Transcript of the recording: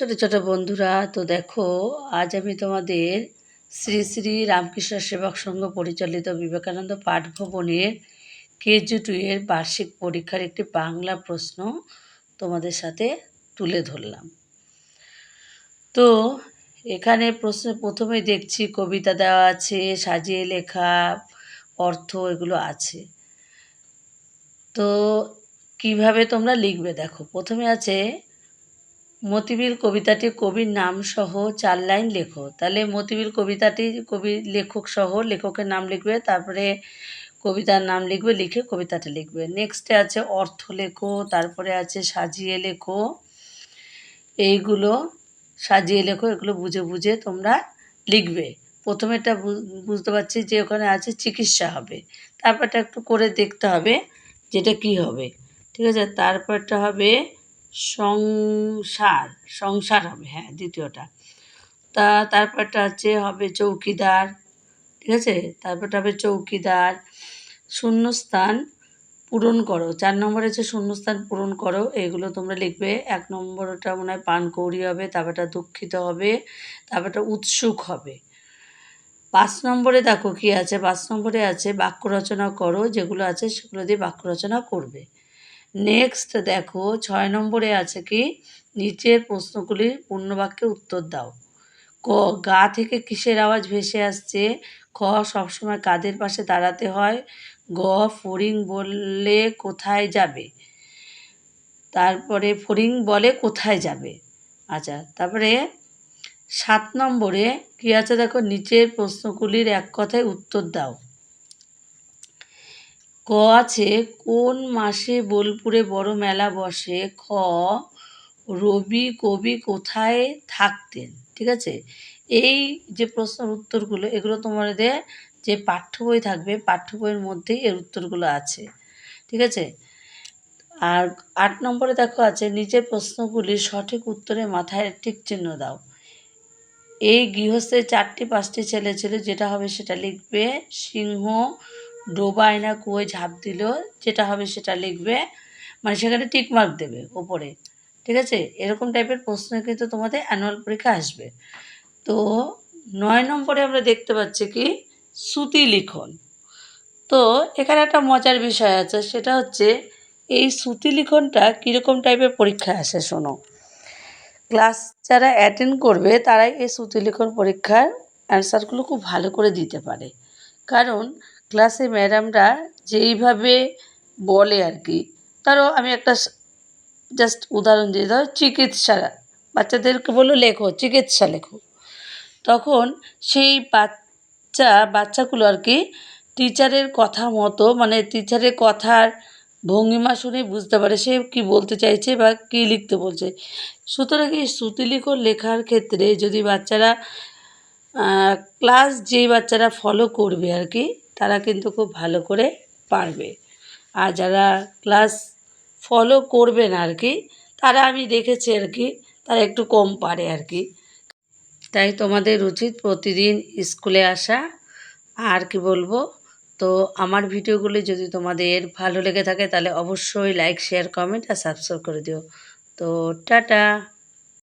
ছোট ছোট বন্ধুরা, তো দেখো, আজ আমি তোমাদের শ্রী শ্রী রামকৃষ্ণ সেবক সংঘ পরিচালিত বিবেকানন্দ পাঠভবনের কেজি টু এর বার্ষিক পরীক্ষার একটি বাংলা প্রশ্ন তোমাদের সাথে তুলে ধরলাম। তো এখানে প্রশ্ন প্রথমে দেখছি, কবিতা দেওয়া আছে, সাজিয়ে লেখা, অর্থ এগুলো আছে। তো কীভাবে তোমরা লিখবে দেখো, প্রথমে আছে মতিবিল কবিতাটি কবির নাম সহ চার লাইন লেখো। তাহলে মতিবিল কবিতাটি কবি লেখক সহ লেখকের নাম লিখবে, তারপরে কবিতার নাম লিখবে, লিখে কবিতাটা লিখবে। নেক্সটে আছে অর্থ লেখো, তারপরে আছে সাজিয়ে লেখো। এইগুলো সাজিয়ে লেখো, এগুলো বুঝে বুঝে তোমরা লিখবে। প্রথমে এটা বুঝতে পারছি যে ওখানে আছে চিকিৎসা হবে। তারপরটা একটু করে দেখতে হবে যেটা কি হবে। ঠিক আছে? তারপরটা হবে সংসার সংসার হবে হ্যাঁ দ্বিতীয়টা। তা তারপরটা হচ্ছে হবে চৌকিদার, ঠিক আছে? তারপরটা হবে চৌকিদার। শূন্যস্থান পূরণ করো, চার নম্বরে হচ্ছে শূন্যস্থান পূরণ করো, এগুলো তোমরা লিখবে। এক নম্বরটা মনে হয় পানকৌড়ি হবে, তারপরটা দুঃখিত হবে, তারপরটা উৎসুক হবে। পাঁচ নম্বরে দেখো কী আছে, পাঁচ নম্বরে আছে বাক্য রচনা করো, যেগুলো আছে সেগুলো দিয়ে বাক্য রচনা করবে। নেক্সট দেখো, ছয় নম্বরে আছে কি? নিচের প্রশ্নগুলির পূর্ণবাক্যে উত্তর দাও। ক, গা থেকে কিসের আওয়াজ ভেসে আসছে? খ, সবসময় কাদের পাশে দাঁড়াতে হয়? গ, ফড়িং বললে কোথায় যাবে? তারপরে ফড়িং বলে কোথায় যাবে? আচ্ছা তারপরে সাত নম্বরে কী আছে? দেখো, নিচের প্রশ্নগুলির এক কথায় উত্তর দাও। ক আছে, কোন মাসে বোলপুরে বড় মেলা বসে? খ, রবি কবি কোথায় থাকতেন? ঠিক আছে? এই যে প্রশ্নের উত্তরগুলো, এগুলো তোমাদের যে পাঠ্য বই থাকবে, পাঠ্য বইয়ের মধ্যেই এর উত্তরগুলো আছে। ঠিক আছে? আর আট নম্বরে দেখো আছে নিচের প্রশ্নগুলি সঠিক উত্তরে মাথায় ঠিক চিহ্ন দাও। এই গৃহস্থের চারটি পাঁচটি ছেলে ছিল, যেটা হবে সেটা লিখবে সিংহ ডোবায় না কুয়োয় ঝাঁপ দিল, যেটা হবে সেটা লিখবে মানে সেখানে টিক মার্ক দেবে ওপরে, ঠিক আছে? এরকম টাইপের প্রশ্ন কিন্তু তোমাদের অ্যানুয়াল পরীক্ষা আসবে। তো নয় নম্বরে আমরা দেখতে পাচ্ছি কি? শ্রুতি লিখন। তো এখানে একটা মজার বিষয় আছে, সেটা হচ্ছে এই শ্রুতি লিখনটা কীরকম টাইপের পরীক্ষা আসে শোনো। ক্লাস যারা অ্যাটেন্ড করবে, তারাই এই শ্রুতি লিখন পরীক্ষার অ্যান্সারগুলো খুব ভালো করে দিতে পারে। কারণ ক্লাসে ম্যাডামরা যেইভাবে বলে আর কি, ধরো আমি একটা জাস্ট উদাহরণ দিয়ে ধরো চিকিৎসা, বাচ্চাদেরকে বলল লেখো, চিকিৎসা লেখো। তখন সেই বাচ্চা, বাচ্চাগুলো আর কি টিচারের কথা মতো মানে টিচারের কথার ভঙ্গিমা শুনে বুঝতে পারে সে কি বলতে চাইছে বা কী লিখতে বলছে। সুতরাং এই শ্রুতিলিখন লেখার ক্ষেত্রে যদি বাচ্চারা ক্লাস যেই বাচ্চারা ফলো করবে আর কি তারা কিন্তু খুব ভালো করে পারবে। আর যারা ক্লাস ফলো করবে না আর কি তারা আমি দেখেছি আর কি তারা একটু কম পারে আর কি তাই তোমাদের উচিত প্রতিদিন স্কুলে আসা। আর কি বলব, তো আমার ভিডিওগুলি যদি তোমাদের ভালো লেগে থাকে, তাহলে অবশ্যই লাইক শেয়ার কমেন্ট আর সাবস্ক্রাইব করে দিও। তো টাটা!